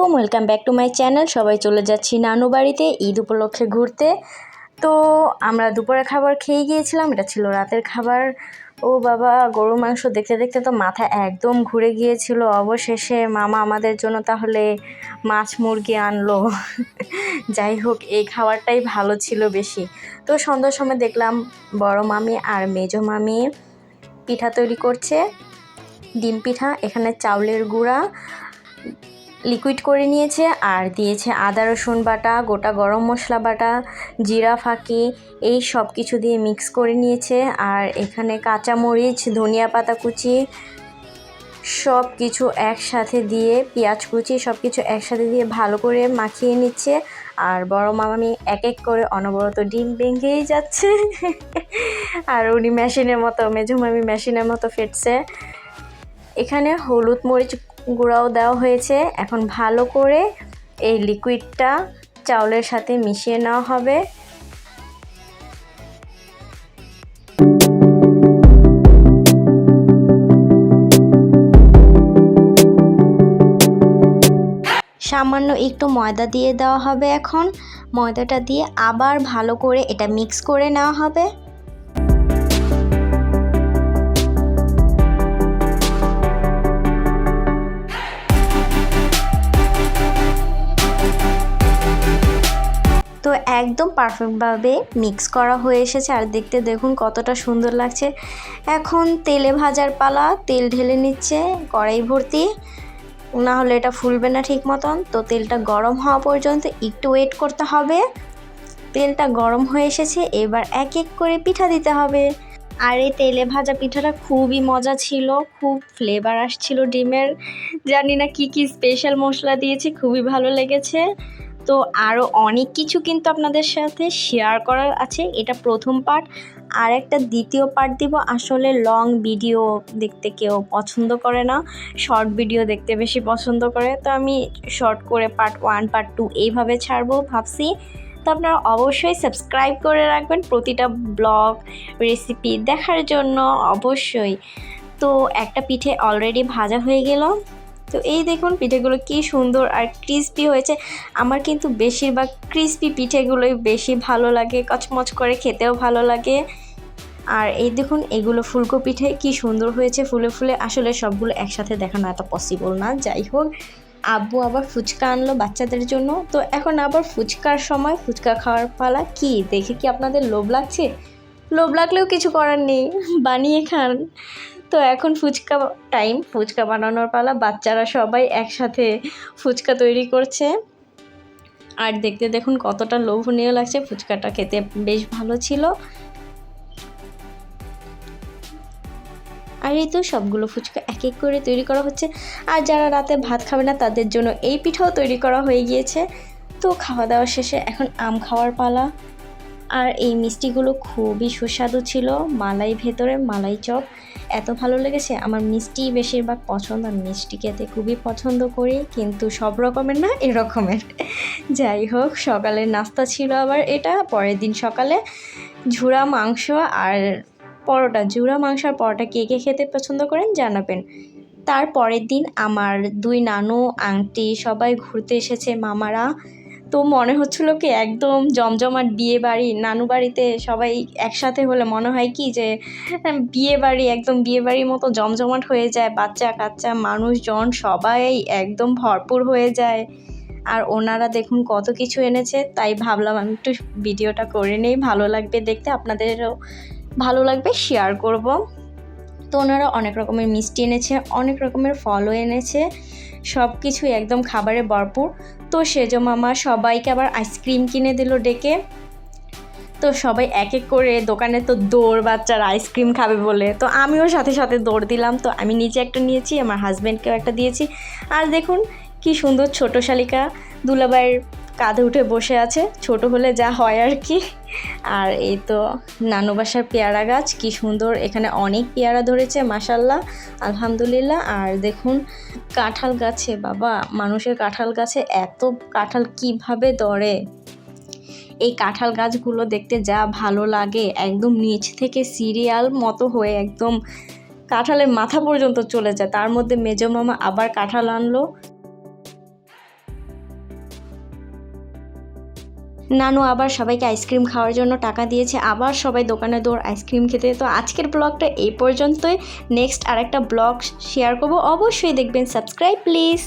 Welcome back to my channel সবাই চলে যাচ্ছি নানু বাড়িতে ঈদ উপলক্ষে ঘুরতে। তো আমরা দুপুরে খাবার খেয়ে গিয়েছিলাম, এটা ছিল রাতের খাবার। ও বাবা গরু মাংস দেখতে দেখতে তো মাথা একদম ঘুরে গিয়েছিল। অবশেষে মামা আমাদের জন্য তাহলে মাছ মুরগি আনলো। যাই হোক, এই খাবারটাই ভালো ছিল বেশি। তো সন্ধ্যার সময় দেখলাম বড় মামি আর মেজো মামি পিঠা তৈরি করছে। ডিম পিঠা, এখানে চাউলের গুঁড়া। লিকুইড করে নিয়েছে আর দিয়েছে আদা, রসুন বাটা, গোটা গরম মশলা বাটা, জিরা, ফাঁকি, এই সব কিছু দিয়ে মিক্স করে নিয়েছে। আর এখানে কাঁচামরিচ, ধনিয়া পাতা কুচি, সব কিছু একসাথে দিয়ে, পেঁয়াজ কুচি, সব কিছু একসাথে দিয়ে ভালো করে মাখিয়ে নিচ্ছে। আর বড় মামামি এক এক করে অনবরত ডিম ভেঙেই যাচ্ছে। আর উনি মেশিনের মতো, মেজো মামি মেশিনের মতো ফেটছে। এখানে হলুদ মরিচ গুঁড়াও দেওয়া হয়েছে। এখন ভালো করে এই লিকুইডটা চাউলের সাথে মিশিয়ে নেওয়া হবে। সামান্য একটু ময়দা দিয়ে দেওয়া হবে এখন। ময়দাটা দিয়ে আবার ভালো করে এটা মিক্স করে নেওয়া হবে। তো একদম পারফেক্টভাবে মিক্স করা হয়ে এসেছে। আর দেখতে দেখুন কতটা সুন্দর লাগছে। এখন তেলে ভাজার পালা, তেল ঢেলে নিচ্ছে, কড়াই ভর্তি। না হলে এটা ফুলবে না ঠিক মতন। তো তেলটা গরম হওয়া পর্যন্ত একটু ওয়েট করতে হবে। তেলটা গরম হয়ে এসেছে, এবার এক এক করে পিঠা দিতে হবে। আর এই তেলে ভাজা পিঠাটা খুবই মজা ছিল, খুব ফ্লেভার আসছিল ডিমের। জানি না কি কি স্পেশাল মশলা দিয়েছি, খুবই ভালো লেগেছে। তো আরও অনেক কিছু কিন্তু আপনাদের সাথে শেয়ার করার আছে। এটা প্রথম পার্ট আর একটা দ্বিতীয় পার্ট দিব। আসলে লং ভিডিও দেখতে কেউ পছন্দ করে না। শর্ট ভিডিও দেখতে বেশি পছন্দ করে। তো আমি শর্ট করে পার্ট ওয়ান পার্ট টু এইভাবে ছাড়বো ভাবছি। তো আপনারা অবশ্যই সাবস্ক্রাইব করে রাখবেন প্রতিটা ব্লগ রেসিপি দেখার জন্য অবশ্যই। তো একটা পিঠে অলরেডি ভাজা হয়ে গেল। তো এই দেখুন পিঠেগুলো কি সুন্দর আর ক্রিস্পি হয়েছে। আমার কিন্তু বেশিরভাগ ক্রিস্পি পিঠেগুলোই বেশি ভালো লাগে, কচমচ করে খেতেও ভালো লাগে। আর এই দেখুন এগুলো ফুলকো পিঠে, কি সুন্দর হয়েছে ফুলে ফুলে। আসলে সবগুলো একসাথে দেখানো এত পসিবল না। যাই হোক, আব্বু আবার ফুচকা আনলো বাচ্চাদের জন্য। তো এখন আবার ফুচকার সময়, ফুচকা খাওয়ার পালা কি? দেখে কি আপনাদের লোভ লাগছে? লোভ লাগলেও কিছু করার নেই, বানিয়ে খান। তো এখন ফুচকা টাইম ফুচকা বানানোর পালা। বাচ্চারা সবাই একসাথে ফুচকা তৈরি করছে। আর দেখতে দেখুন কতটা লোভনীয় লাগছে। ফুচকাটা খেতে বেশ ভালো ছিল। আর এই তো সবগুলো ফুচকা এক এক করে তৈরি করা হচ্ছে। আর যারা রাতে ভাত খাবে না, তাদের জন্য এই পিঠাও তৈরি করা হয়ে গিয়েছে। তো খাওয়া দাওয়া শেষে এখন আম খাওয়ার পালা। আর এই মিষ্টিগুলো খুবই সুস্বাদু ছিল, মালাই ভেতরে মালাই চপ। এত ভালো লেগেছে, আমার মিষ্টি বেশিরভাগ পছন্দ, আমি মিষ্টি খেতে খুবই পছন্দ করি, কিন্তু সব রকমের না, এরকমের। যাই হোক, সকালের নাস্তা ছিল আবার এটা, পরের দিন সকালে ঝুরা মাংস আর পরোটা। ঝুরা মাংস আর পরোটা কে কে খেতে পছন্দ করেন জানাবেন। তার পরের দিন আমার দুই নানু, আংটি সবাই ঘুরতে এসেছে মামারা। তো মনে হচ্ছিল কি একদম জমজমাট বিয়ে বাড়ি, নানু বাড়িতে সবাই একসাথে হলে মনে হয় কি যে বিয়ে বাড়ি একদম বিয়ে বাড়ির মতো জমজমাট হয়ে যায়, বাচ্চা কাচ্চা মানুষজন সবাই একদম ভরপুর হয়ে যায়। আর ওনারা দেখুন কত কিছু এনেছে, তাই ভাবলাম আমি একটু ভিডিওটা করে নেই, ভালো লাগবে দেখতে, আপনাদেরও ভালো লাগবে শেয়ার করব। তো ওনারা অনেক রকমের মিষ্টি এনেছে, অনেক রকমের ফলও এনেছে সব কিছুই একদম খাবারে ভরপুর। তো সেজো মামা সবাইকে আবার আইসক্রিম কিনে দিল ডেকে। তো সবাই এক এক করে দোকানে তো দৌড় বাচ্চারা আইসক্রিম খাবে বলে। তো আমিও সাথে সাথে দৌড় দিলাম। তো আমি নিজে একটা নিয়েছি, আমার হাজব্যান্ডকেও একটা দিয়েছি। আর দেখুন কি সুন্দর ছোট শালিকা দুলাবাইয়ের কাঁধে উঠে বসে আছে। ছোট হলে যা হয় আর কি। আর এই তো নানু বাসার পেয়ারা গাছ, কি সুন্দর। এখানে অনেক পেয়ারা ধরেছে মাসাল্লাহ আলহামদুলিল্লাহ। আর দেখুন, কাঁঠাল গাছে, বাবা, মানুষের কাঁঠাল গাছে এত কাঁঠাল কীভাবে ধরে। এই কাঁঠাল গাছগুলো দেখতে যা ভালো লাগে, একদম নিচ থেকে সিরিয়াল মতো হয়ে একদম কাঁঠালের মাথা পর্যন্ত চলে যায়। তার মধ্যে মেজো মামা আবার কাঁঠাল আনলো। নানু আবার সবাইকে আইসক্রিম খাওয়ার জন্য টাকা দিয়েছে, আবার সবাই দোকানে দৌড় আইসক্রিম খেতে। তো আজকের ব্লগটা এই পর্যন্তই। নেক্সট আরেকটা ব্লগ শেয়ার করব। অবশ্যই দেখবেন। Subscribe please